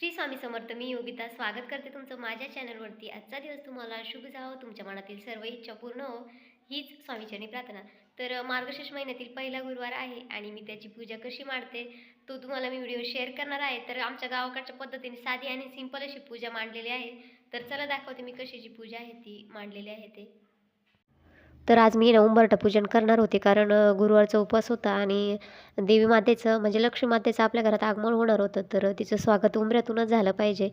श्री स्वामी समर्थ मी योगिता स्वागत करते तुमचं माझ्या चॅनलवरती. आजचा दिवस तुम्हाला शुभ जावो तुमच्या मनातील सर्व इच्छा पूर्ण हो हीच स्वामीचरणी प्रार्थना. तर मार्गशीर्ष महिन्यातील पहिला गुरुवार आहे आणि मी त्याची पूजा कशी मांडते तो तुम्हाला मी व्हिडिओ शेअर करणार आहे. तर आमच्या गावाकडच्या पद्धतीने साधी आणि सिंपल अशी पूजा मांडलेली आहे. तर चला दाखवते मी कशीची पूजा आहे ती मांडलेली आहे ते. तर आज मी ना पूजन करणार होते कारण गुरुवारचा उपवास होता आणि देवी मातेचं म्हणजे लक्ष्मी मातेचं आपल्या घरात आगमन होणार होतं. तर तिचं स्वागत उंबऱ्यातूनच झालं पाहिजे.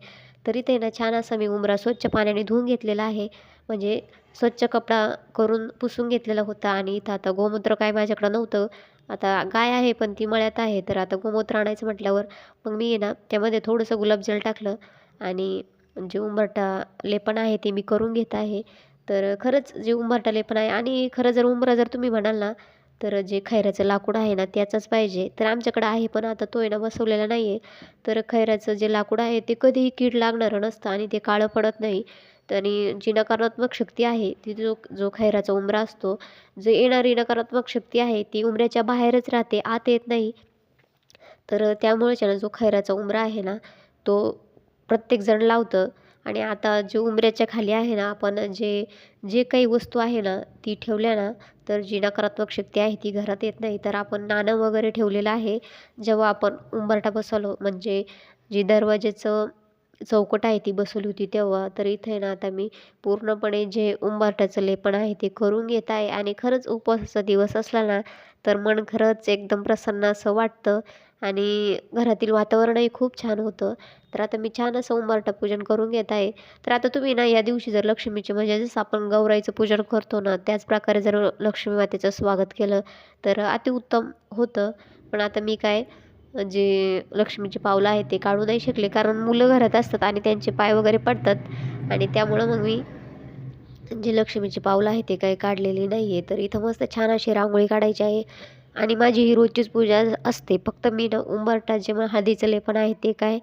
तरी ते ना छान असं मी उंबरा स्वच्छ पाण्याने धुवून घेतलेला आहे. म्हणजे स्वच्छ कपडा करून पुसून घेतलेला होता आणि इथं आता गोमूत्र काय माझ्याकडं नव्हतं. आता गाय आहे पण ती मळ्यात आहे. तर आता गोमूत्र आणायचं म्हटल्यावर मग मी ना त्यामध्ये थोडंसं गुलाबजल टाकलं आणि जे उंबरटा लेपण आहे ते मी करून घेत आहे. तर खरंच जे उंबरठा पण आहे आणि खरं जर उंबरा जर तुम्ही म्हणाल ना तर जे खैराचं लाकूड आहे ना त्याचाच पाहिजे. तर आमच्याकडं आहे पण आता तो आहे ना बसवलेला नाही आहे तर खैराचं जे लाकूड आहे ते कधीही कीड लागणारं नसतं आणि ते काळं पडत नाही. तर आणि जी नकारात्मक शक्ती आहे ती जो जो खैराचा उमरा असतो जे येणारी नकारात्मक शक्ती आहे ती उंबऱ्याच्या बाहेरच राहते आत येत नाही. तर त्यामुळेच ना जो खैराचा उमरा आहे ना तो प्रत्येकजण लावतं. आणि आता जे उमऱ्याच्या खाली आहे ना आपण जे जे काही वस्तू आहे ना ती ठेवल्या ना तर जी नकारात्मक शक्ती आहे ती घरात येत नाही. तर आपण नाणं वगैरे ठेवलेलं आहे. जेव्हा आपण उंबरठा बसवलो म्हणजे जे दरवाजेचं चौकट आहे ती बसवली होती तेव्हा तर इथे ना आता मी पूर्णपणे जे उंबरट्याचं लेपण आहे ते करून घेत आहे. आणि खरंच उपवासाचा दिवस असला ना तर मन खरंच एकदम प्रसन्न असं वाटतं आणि घरातील वातावरणही खूप छान होतं. तर आता मी छान असं उंबरठा पूजन करून घेत आहे. तर आता तुम्ही ना या दिवशी जर लक्ष्मीचे म्हणजे जसं आपण गौराईचं पूजन करतो ना त्याच प्रकारे जर लक्ष्मी मातेचं स्वागत केलं तर अतिउत्तम होतं. पण आता मी काय जे लक्ष्मीचे पावलं आहे ते काढू नाही शकले. कारण मुलं घरात असतात आणि त्यांचे पाय वगैरे पडतात आणि त्यामुळं मग मी जे लक्ष्मीचे पावलं आहे ते काही काढलेली नाही आहे तर इथं मस्त छान अशी रांगोळी काढायची आहे. आणि माझी ही रोजचीच पूजा असते. फक्त मी ना उंबरटा जे हळदीचं लेपन आहे ते काय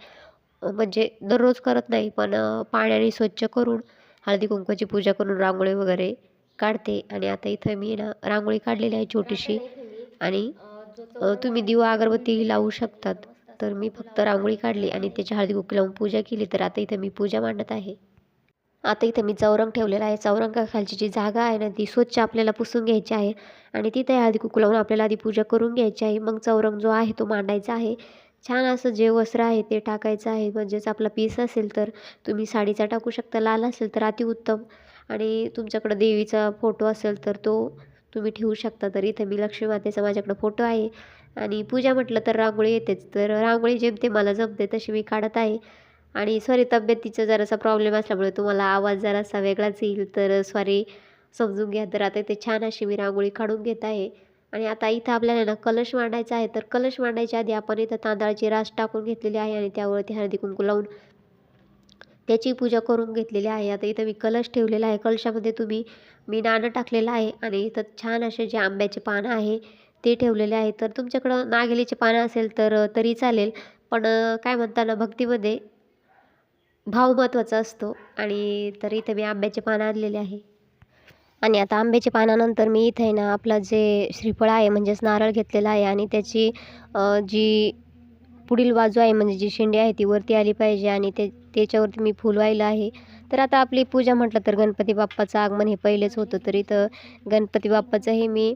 म्हणजे दररोज करत नाही पण पाण्याने स्वच्छ करून हळदी कुंकवाची पूजा करून रांगोळी वगैरे काढते. आणि आता इथं मी ना रांगोळी काढलेली आहे छोटीशी. आणि तुम्ही दिवा अगरबत्ती लावू शकतात. तर मी फक्त रांगोळी काढली आणि त्याची हळदी कुंकू लावून पूजा केली. तर आता इथं मी पूजा मांडत आहे. आता इथं मी चौरंग ठेवलेला आहे. चौरंगाखालची जी जागा आहे ना ती स्वच्छ आपल्याला पुसून घ्यायची आहे आणि तिथे हळदी कुकू लावून आपल्याला आधी पूजा करून घ्यायची आहे. मग चौरंग जो आहे तो मांडायचा आहे. छान असं जे वस्त्र आहे ते टाकायचं आहे. म्हणजेच आपला पीस असेल तर तुम्ही साडीचा टाकू शकता लाल असेल तर अतिउत्तम. आणि तुमच्याकडं देवीचा फोटो असेल तर तो तुम्ही ठेवू शकता. तर इथं मी लक्ष्मी मातेचा माझ्याकडं फोटो आहे. आणि पूजा म्हटलं तर रांगोळी येतेच. तर रांगोळी जेमते मला जमते तशी मी काढत आहे. आणि सॉरी तब्येतीचा जरासा प्रॉब्लेम असल्यामुळे तुम्हाला आवाज जरासा वेगळाच येईल. तर सॉरी समजून घ्या. तर आता इथे छान अशी मी रांगोळी काढून घेत आहे. आणि आता इथं आपल्याला ना कलश मांडायचा आहे. तर कलश मांडायच्या आधी आपण इथं तांदळाची रास टाकून घेतलेली आहे आणि त्यावरती हळदी कुंकू लावून त्याची पूजा करून घेतलेली आहे. आता इथं मी कलश ठेवलेला आहे. कलशामध्ये तुम्ही मी नाणं टाकलेलं आहे आणि इथं छान असे जे आंब्याचे पानं आहे ते ठेवलेले आहे तर तुमच्याकडं नागेलीचे पानं असेल तर तरी चालेल. पण काय म्हणताना भक्तीमध्ये भाव महत्त्वाचा असतो आणि तर इथं मी आंब्याचे पानं आणलेले आहे. आणि आता आंब्याच्या पानानंतर मी इथे ना आपला जे श्रीफळ आहे म्हणजेच नारळ घेतलेला आहे आणि त्याची जी पुढील बाजू आहे म्हणजे जी शेंडी आहे ती वरती आली पाहिजे आणि ते त्याच्यावरती मी फुल वाहिलं आहे. तर आता आपली पूजा म्हटलं तर गणपती बाप्पाचं आगमन हे पहिलेच होतं. तर इथं गणपती बाप्पाचंही मी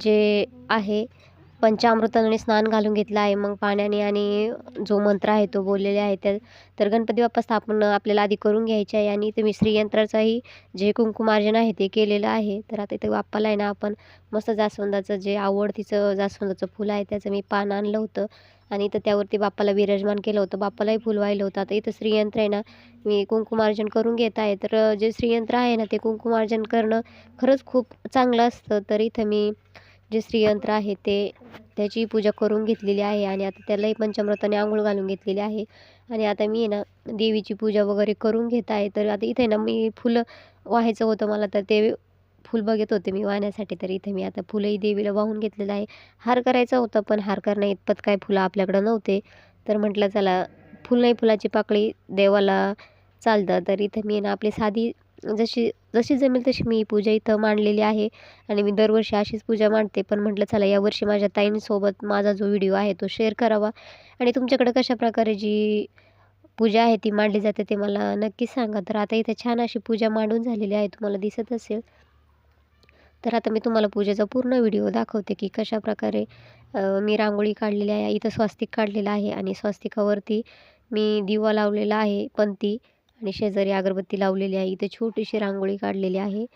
जे आहे पंचामृताने स्नान घालून घेतलं आहे. मग पाण्याने आणि जो मंत्र आहे तो बोललेले आहे. तर तर गणपती बाप्पा स्थापन आपल्याला आधी करून घ्यायचे आहे आणि इथे मी जे कुंकुमार्जन आहे ते केलेलं आहे. तर आता इथे बाप्पाला आहे ना आपण मस्त जास्वंदाचं जे आवडतीचं जास्वंदाचं फुल आहे त्याचं मी पान आणलं होतं. आणि इथं त्यावरती बाप्पाला विराजमान केलं होतं. बाप्पालाही फुल वाहिलं होतं. आता इथं श्रीयंत्र आहे ना मी कुंकुमार्जन करून घेत आहे. तर जे श्रीयंत्र आहे ना ते कुंकुमार्जन करणं खरंच खूप चांगलं असतं. तर इथं मी जे श्रीयंत्र आहे ते त्याची पूजा करून घेतलेली आहे आणि आता त्यालाही पंचामृताने आंघोळ घालून घेतलेली आहे. आणि आता मी आहे ना देवीची पूजा वगैरे करून घेत आहे. तर आता इथे ना मी फुलं वाहायचं होतं मला तर ते फुल बघत होते मी वाहण्यासाठी. तर इथे मी आता फुलंही देवीला वाहून घेतलेलं आहे. हार करायचा होता पण हार करणं इतपत काय फुलं आपल्याकडं नव्हते. तर म्हटलं चला फुल नाही फुलाची पाकळी देवाला चालतं. तर इथं मी ना आपली साधी जशी जशी जमेल तशी मी पूजा इथं मांडलेली आहे. आणि मी दरवर्षी अशीच पूजा मांडते. पण म्हटलं चला यावर्षी माझ्या ताईंसोबत माझा जो व्हिडिओ आहे तो शेअर करावा. आणि तुमच्याकडं कशा प्रकारे जी पूजा आहे ती मांडली जाते ते मला नक्की सांगा. तर आता इथे छान अशी पूजा मांडून झालेली आहे. तुम्हाला दिसत असेल. तर आता मी तुम्हाला पूजेचा पूर्ण व्हिडिओ दाखवते की कशाप्रकारे मी रांगोळी काढलेली आहे इथं स्वस्तिक काढलेलं आहे. आणि स्वस्तिकावरती मी दिवा लावलेला आहे पण ती आणि शेजारी अगरबत्ती लावलेली आहे. इथे छोटीशी रांगोळी काढलेली आहे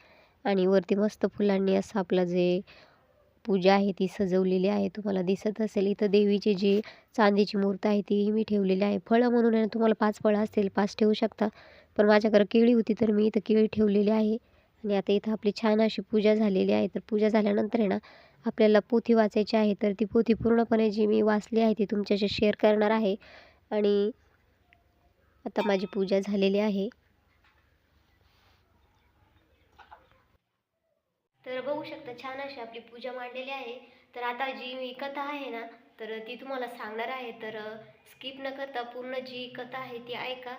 आणि वरती मस्त फुलांनी असं आपलं जे पूजा आहे ती सजवलेली आहे. तुम्हाला दिसत असेल इथं देवीची जी चांदीची मूर्त आहे ती मी ठेवलेली आहे. फळं म्हणून आहे ना तुम्हाला पाच फळं असतील पाच ठेवू शकता. पण माझ्याकडे केळी होती तर मी इथं केळी ठेवलेली आहे. आणि आता इथं आपली छान अशी पूजा झालेली आहे. तर पूजा झाल्यानंतर आहे ना आपल्याला पोथी वाचायची आहे. तर ती पोथी पूर्णपणे जी मी वाचली आहे ती तुमच्याशी शेअर करणार आहे. आणि आता माझी पूजा झालेली आहे. तर बघू शकता छान अशी आपली पूजा मांडलेली आहे. तर आता जी मी कथा आहे ना तर ती तुम्हाला सांगणार आहे. तर स्किप न करता पूर्ण जी कथा आहे ती ऐका.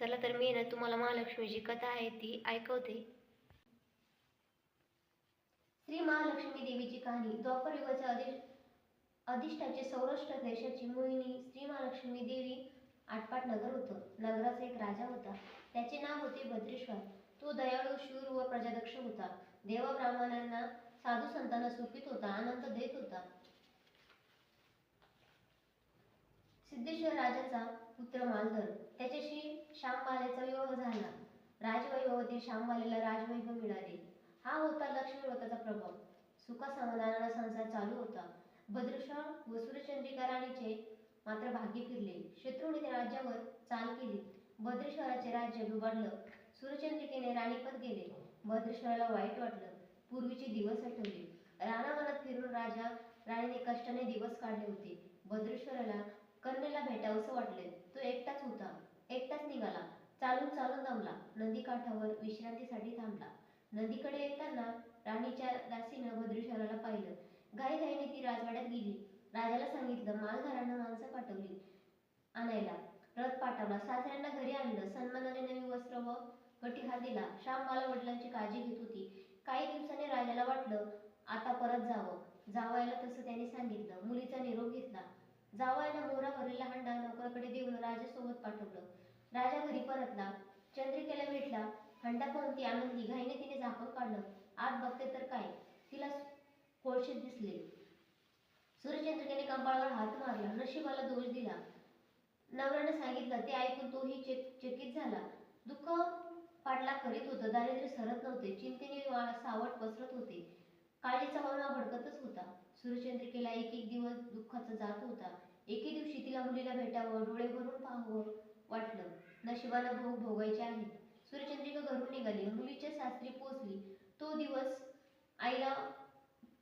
चला तर मी ना तुम्हाला महालक्ष्मीची कथा आहे ती ऐकवते. श्री महालक्ष्मी देवीची कहाणी द्वापर युगाच्या अधिष्ठाचे सौराष्ट्र देशाची मोहिनी श्री महालक्ष्मी देवी आटपाट नगर होतं. नगराचा एक राजा होता. त्याचे नाव होते भद्रेश्वर तो दयाळू शूर व प्रजादक्ष होता. देव ब्राह्मणांना साधू संतांना सुखीत होता आनंद देत होता. सिद्धेश्वर राजाचा पुत्र मालधर. त्याच्याशी श्यामबालेचा विवाह झाला. राजवैभवती श्यामबालेला राजवैभव मिळाले. हा होता लक्ष्मी व्रताचा प्रभाव. सुखासमाधानाला संसार चालू होता. भद्रेश्वर व सूर्यचंद्रिका राणीचे मात्र भाग्य फिरले. शत्रूने राज्यावर चाल केली. भद्रेश्वराचे राज्य बिघडलं सूर्यचंद्रिकेने राणीपद गेले भद्रेश्वराला वाईट वाटलं. पूर्वीचे दिवस आठवले. रानावनात फिरून राजा राणीने कष्टाने दिवस काढले होते. भद्रेश्वराला कन्याला भेटावंसं वाटले. तो एकटाच होता. एकटाच निघाला. चालून चालून दमला. नदी काठावर विश्रांतीसाठी थांबला. नदीकडे येताना राणीच्या दासीनं भद्रेश्वराला पाहिलं. घाईघाईने ती राजवाड्यात गेली. राजाला सांगितलं मालघरांना माणसं पाठवली आणायला. रथ पाठवला सासऱ्यांना घरी आणलं सन्मानाने नवी वस्त्र व कटिहार दिला. श्याम मला वडिलांची काळजी घेत होती. काही दिवसांनी राजाला वाटलं आता परत जावं. जावायला तसं त्याने सांगितलं. मुलीचा निरोप घेतला. जावायला मोरावरील हंडा नोकराकडे देऊन राजासोबत पाठवलं. राजा घरी परतला. चंद्रिकेला भेटला. हंडा पाहून ती आनंदी घाईने तिने झाकण काढलं आत बघते तर काय? तिला कोळशे दिसले. सूर्यचंद्रिकेने कंपाळावर हात मारला. नशिबाला दोष दिला. नवऱ्यानं सांगितलं ते ऐकून तोही चकित झाला. दुःख पाडला करीत होतं. दारिद्र्य सरत नव्हते. चिंतेने सावट पसरत होते. काळजीचा वाळवा भडकतच होता. सूर्यचंद्रिकेला एक एक दिवस दुःखाचा जात होता. एके दिवशी तिला मुलीला भेटावं डोळे भरून पाहावं वाटलं. नशिबाला भोग भोगायचे आहे. सूर्यचंद्रिका घरून निघाली. मुलीच्या सासरी पोचली. तो दिवस आईला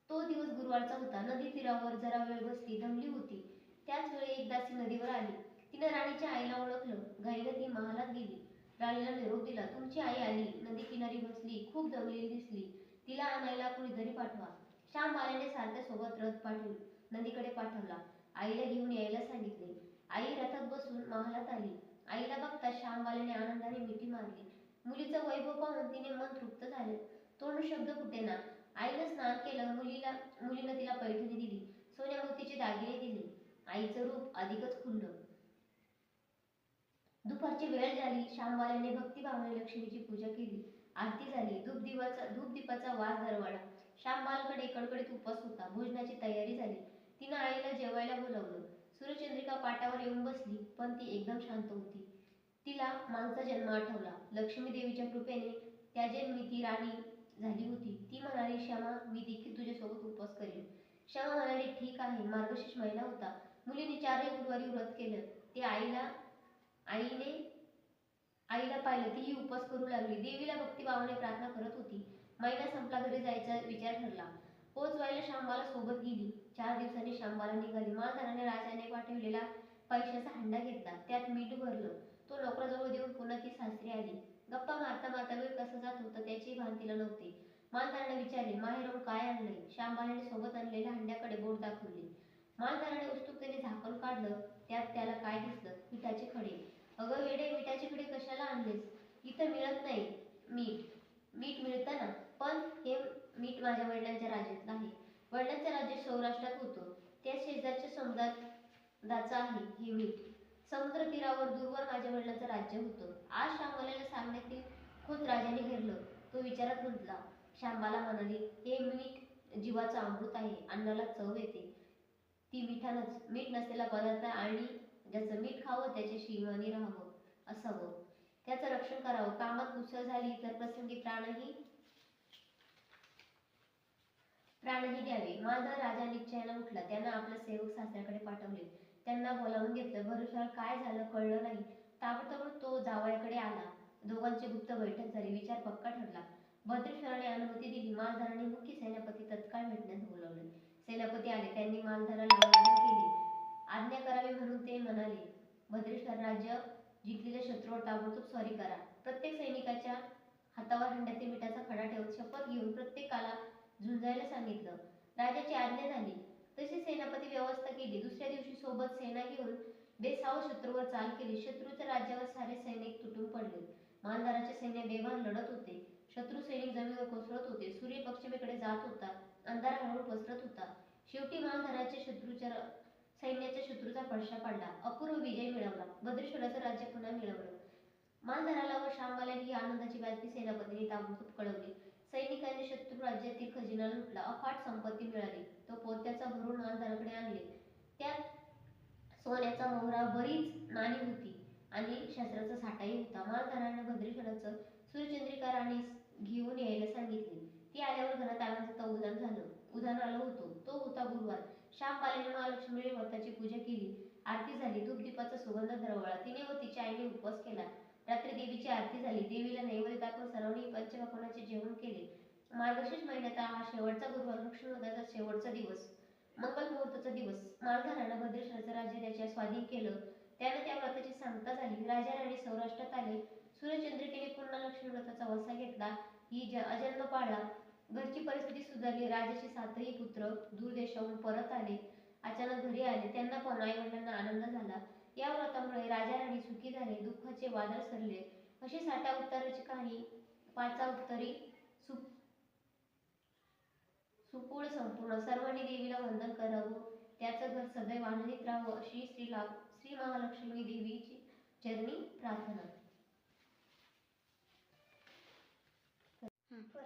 तो दिवस गुरुवारचा होता. नदी तीरावर जरा वेळ बसली दमली होती. त्याच वेळी एक दासी नदीवर आली. तिनं राणीच्या आईला ओळखलं. घाईनं ती महालात गेली. राणीला निरोप दिला तुमची आई आली. नदी किनारी बसली. खूप दमलेली दिसली. तिला आणायला कुणीतरी पाठवा. श्याम बाल्याने सारख्या सोबत रथ पाठवली. नदीकडे पाठवला. आईला घेऊन यायला सांगितले. आई रथात बसून महालात आली. आईला बघता श्यामबालेने आनंदाने मिठी मारली. मुलीचं वैभव पाहून तिने मन तृप्त झाले. तोंड शब्द फुटेना आईनं स्नान केलं मुलीला मुलीनं तिला पैठणी दिली सोन्या मोतीचे दागिने दिले आईचं रूप अधिकच खुललं दुपारची वेळ झाली श्यामवाल्याने भक्तिभावाने लक्ष्मीची पूजा केली आरती झाली धूप दिवाचा धूप दीपाचा वास दरवाडा. श्यामबालकडे कडकडीत उपास होता भोजनाची तयारी झाली. तिनं आईला जेवायला बोलावलं. सूर्यचंद्रिका पाटावर येऊन बसली पण ती एकदम शांत होती. तिला मागचा जन्म आठवला. लक्ष्मी देवीच्या कृपेने त्या जन्मी ती राणी झाली होती. ती म्हणाली श्यामा मी देखील तुझ्यासोबत उपवास करेन. श्यामा म्हणाली ठीक आहे. मार्गशीर्ष महिना होता. मुलीने चारही गुरुवारी व्रत केलं. ते आईला आईने आईला पाहिलं. तीही उपवास करू लागली. देवीला भक्तिभावाने प्रार्थना करत होती. महिना संपला घरी जायचा विचार ठरला. पोचवायला श्यामबाला सोबत गेली. चार दिवसांनी श्यामबाला निघाली. माळधाराने राजाने पाठवलेला पैशाचा हंडा घेतला. त्यात मीठ भरलं. तो नोकराजवळ देऊन पुन्हा ती सासरी आली. गप्पा मारता मारता वेळ कसा जात होता त्याची भान तिला नव्हते. मालदाराने विचारले माहेरून काय आणले? श्यामबाने सोबत आणलेल्या हंड्याकडे बोट दाखवले. मालदाराने उत्सुकतेने झाकण काढलं त्यात त्याला काय दिसलं? पिठाचे खडे. अगं वेडे मिठाचे खडे कशाला आणलेस? इथं मिळत नाही मीठ. मीठ मिळतं ना पण हे मीठ माझ्या वडिलांच्या राज्यातलं आहे वडिलांच्या राज्य सौराष्ट्रात होतं. त्या शेजारच्या समुदायाचा आहे हे मीठ. समुद्र तीरावर दूरवर माझ्या वडिलांचं राज्य होतं. आज शांबालाला सांगण्यातील खुद राजाने घेरलं. तो विचारात गुंतला शांबाला म्हणाली हे मीठ जीवाचं अमृत आहे. अन्नाला चव येते. ती मिठानच मीठ नसलेला पदार्थ आणि ज्याचं मीठ खावं त्याच्या इमानी राहावं असावं. त्याचं रक्षण करावं. कामात कुसळ झाली तर प्रसंगी प्राणही प्राणही द्यावे. माधव राजा निश्चयानं उठला त्यांना आपला सेवक सासऱ्याकडे पाठवले. त्यांना बोलावून घेतलं. भरुशाला काय झालं कळलं नाही. ताबडतोब तो जावयाकडे आला. दोघांची गुप्त बैठक झाली. विचार पक्का ठरला. भद्रेश्वराने अनुमती दिली. मालधाराने मुख्य सेनापती तत्काळ भेटण्यास बोलवले. सेनापती आले. त्यांनी मालधाराला केली. आज्ञा करावी म्हणून ते म्हणाले भद्रेश्वर राज्य जिंकलेल्या शत्रूवर ताबडतोब स्वारी करा. प्रत्येक सैनिकाच्या हातावर हंड्यातील मिठाचा खडा ठेवून शपथ घेऊन प्रत्येकाला झुंजायला सांगितलं. राजाची आज्ञा झाली. तशी सेनापती व्यवस्था केली. दुसऱ्या दिवशी सोबत सेना घेऊन बेसाव शत्रूवर चाल केली. शत्रूच्या राज्यावर सारे सैनिक तुटून पडले. मालधाराचे सैन्य बेभान लढत होते. शत्रू सैनिक जमिनीवर कोसळत होते. सूर्य पश्चिमेकडे जात होता. अंधार हळूहळू पसरत होता. शेवटी मालधाराच्या शत्रूच्या सैन्याच्या शत्रूचा पडशा पडला. अपूर्व विजय मिळवला. भद्रेश्वराचं राज्य पुन्हा मिळवलं. मालधाराला व शांबाला ही आनंदाची बातमी सेनापतीने ताबडतोब कळवली. सैनिकांनी शत्रू राज्यातील खजिना लुटला. अफाट संपत्ती मिळाली. तो पोत्याचा भरून मालधाराकडे आणले. त्यात सोन्याचा मोहरा बरीच नाणी होती आणि शस्त्राचा साठाही होता. मालधाराने भद्रेश्वराचं सूर्यचंद्रिका राणी घेऊन यायला सांगितले. ती आल्यावर घरात आनंदाचं उदान झालं. उदान आलं होतं. तो होता गुरुवार. श्याम पालेने महालक्ष्मी व्रताची पूजा केली. आरती झाली. धूपदीपाचा सुगंध दरवळला. तिने व तिच्या आईने उपवास केला. रात्री देवीची आरती झाली. देवीला नैवेद्य दाखवून सर्वांनी पंचभक्षणाचे जेवण केले. मार्गशीर्ष महिन्याचा हा शेवटचा गुरुवार लक्ष्मी शेवटचा दिवस मंगल मुहूर्ताचा दिवस मालधारानं भद्रेश्वराचं राज्य त्याच्या स्वाधीन केलं. त्याने त्या व्रताची सांगता झाली. राजा राणी सौराष्ट्रात आले. सूर्यचंद्रिकेने पुन्हा लक्ष्मी व्रताचा वसा घेतला. ही ज अजन्म पाळला घरची परिस्थिती सुधारली. राजाचे सातही पुत्र दूर देशाहून परत आले. अचानक घरी आले. त्यांना पण आई वडिलांना आनंद झाला. या व्रतामुळे राजा राणी सुखी झाले. दुःखाचे वादळ सरले. अशी साठा उत्तराची कहाणी पाचा उत्तरी सुपूळ संपूर्ण सर्वांनी देवीला वंदन करावं. त्याचं घर सदैव आनंदित राहावं अशी श्री ला श्री महालक्ष्मी देवीची चरणी प्रार्थना. सुख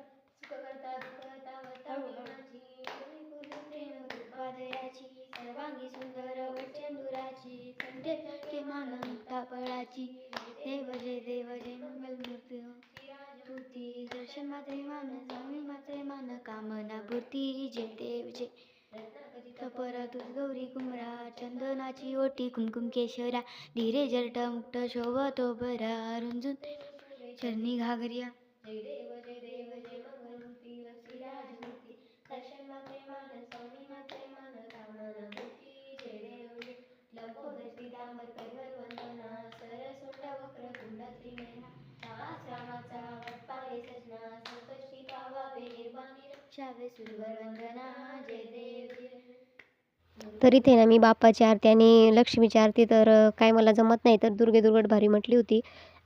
करता दुःख करता वरता विघ्नाची, कोणी कोणी प्रेम कृपादयाची, सर्वांगी सुंदर वचंदुराची कंठे के मान मुक्ता फळाची देव जय देव जय मंगलमूर्ती हो. तुती दर्शन मात्रे मान स्वामी मात्रे मान कामना पूर्ती जय देव जय. पर तुझ गौरी कुमरा चंदनाची ओटी कुमकुम केशरा धीरे जरट मुक्त शोभतो बरा रुंजून चरणी घागरिया. जय देव जय देव जय मंगल मूर्ती मंगलमूर्ती श्रीराजमूर्ती दर्शन मात्रे मान स्वामी मात्रे मान कामना मूर्ती जय देव जय. लंबोदर श्रीरामर तर इथे ना मी बाप्पाची आरती आणि लक्ष्मीची आरती तर काय मला जमत नाही तर दुर्गे दुर्गट भारी म्हटली होती.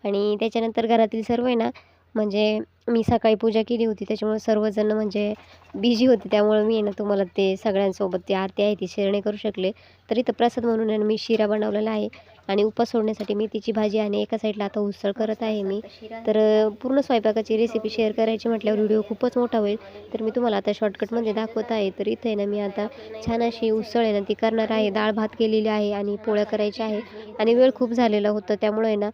आणि त्याच्यानंतर घरातील सर्व आहे ना म्हणजे मी सकाळी पूजा केली होती त्याच्यामुळे सर्वजण म्हणजे बिझी होते त्यामुळे मी आहे ना तुम्हाला ते सगळ्यांसोबत ती आरती आहे ती शेरणे करू शकले. तर इथं प्रसाद म्हणून आहे ना मी शिरा बनवलेला आहे. आणि उपास सोडण्यासाठी मेथीची भाजी आणि एका साईडला आता उसळ करत आहे मी. तर पूर्ण स्वयंपाकाची रेसिपी शेअर करायची म्हटल्यावर व्हिडिओ खूपच मोठा होईल. तर मी तुम्हाला आता शॉर्टकटमध्ये दाखवत आहे. तर इथे आहे ना मी आता छान अशी उसळ आहे ना ती करणार आहे. डाळ भात केलेली आहे आणि पोळ्या करायच्या आहे. आणि वेळ खूप झालेला होता. त्यामुळे आहे ना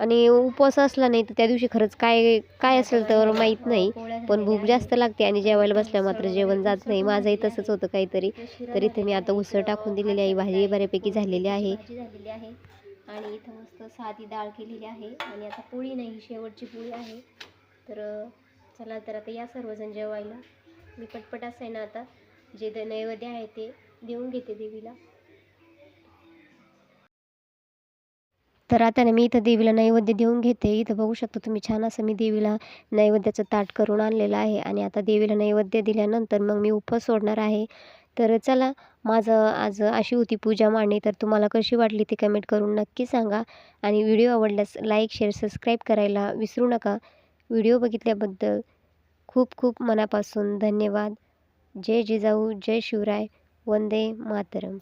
आणि उपवास असला नाही तर त्या दिवशी खरंच काय काय असेल तर माहीत नाही. पण भूक जास्त लागते आणि जेवायला बसल्या मात्र जेवण जात नाही. माझंही तसंच होतं काहीतरी. तर इथे मी आता उसळ टाकून दिलेली आहे. भाजी बऱ्यापैकी झालेली आहे. झालेली आहे. आणि इथं मस्त साधी डाळ केलेली आहे. आणि आता पोळी नाही शेवटची पोळी आहे. तर चला तर आता या सर्वजण जेवायला. मी पटपट असं आहे ना आता. जे नैवेद्य आहे ते देऊन घेते देवीला. तर आता ना मी इथं देवीला नैवेद्य देऊन घेते. इथं बघू शकता तुम्ही छान असं मी देवीला नैवेद्याचं ताट करून आणलेलं आहे आणि आता देवीला नैवेद्य दिल्यानंतर मग मी उपवास सोडणार आहे. तर चला माझं आज अशी होती पूजा मांडणी. तर तुम्हाला कशी वाटली ती कमेंट करून नक्की सांगा. आणि व्हिडिओ आवडल्यास लाईक शेअर सबस्क्राईब करायला विसरू नका. व्हिडिओ बघितल्याबद्दल खूप खूप मनापासून धन्यवाद. जय जिजाऊ जय शिवराय. वंदे मातरम.